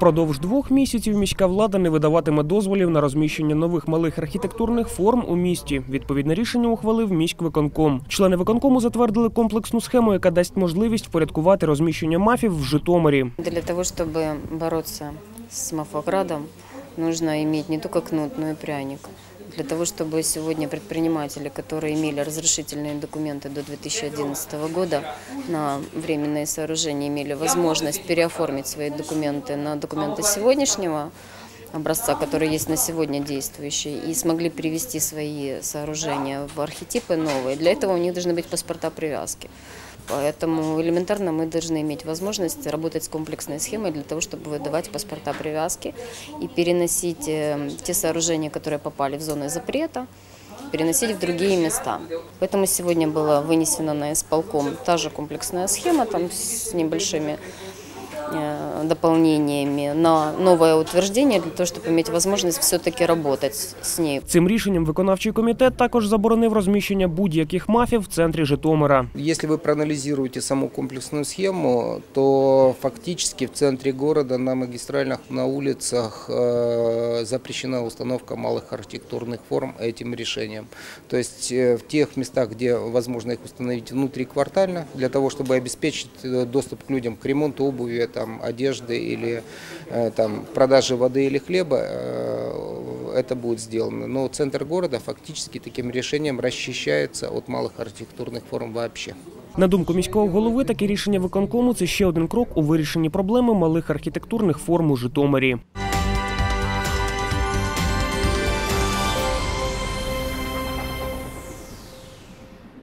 Впродовж двох місяців міська влада не видаватиме дозволів на розміщення нових малих архітектурних форм у місті. Відповідне рішення ухвалив міськвиконком. Члени виконкому затвердили комплексну схему, яка дасть можливість впорядкувати розміщення мафів в Житомирі. Для того, щоб боротися з мафоградом, нужно иметь не только кнут, но и пряник. Для того, чтобы сегодня предприниматели, которые имели разрешительные документы до 2011 года на временные сооружения, имели возможность переоформить свои документы на документы сегодняшнего образца, который есть на сегодня действующий, и смогли перевести свои сооружения в архетипы новые. Для этого у них должны быть паспорта привязки. Поэтому элементарно мы должны иметь возможность работать с комплексной схемой для того, чтобы выдавать паспорта привязки и переносить э, те сооружения, которые попали в зоны запрета, переносить в другие места. Поэтому сегодня была вынесена на исполком та же комплексная схема там с небольшими дополнениями на новое утверждение для того, чтобы иметь возможность все-таки работать с ней. Цим рішенням виконавчий комітет також заборонив розміщення будь-яких мафів в центрі Житомира. Если вы проанализируете саму комплексную схему, то фактически в центре города на магистральных, на улицах э, запрещена установка малых архитектурных форм этим решением. То есть э, в тех местах, где возможно их установить внутриквартально, для того, чтобы обеспечить э, доступ к людям к ремонту обуви, там, одежды или э, там, продаже воды или хлеба, э, это будет сделано. Но центр города фактически таким решением расчищается от малых архитектурных форм вообще. На думку міського голови, таке рішення виконкому це ще один крок у вирішенні проблеми малих архітектурних форм у Житомирі.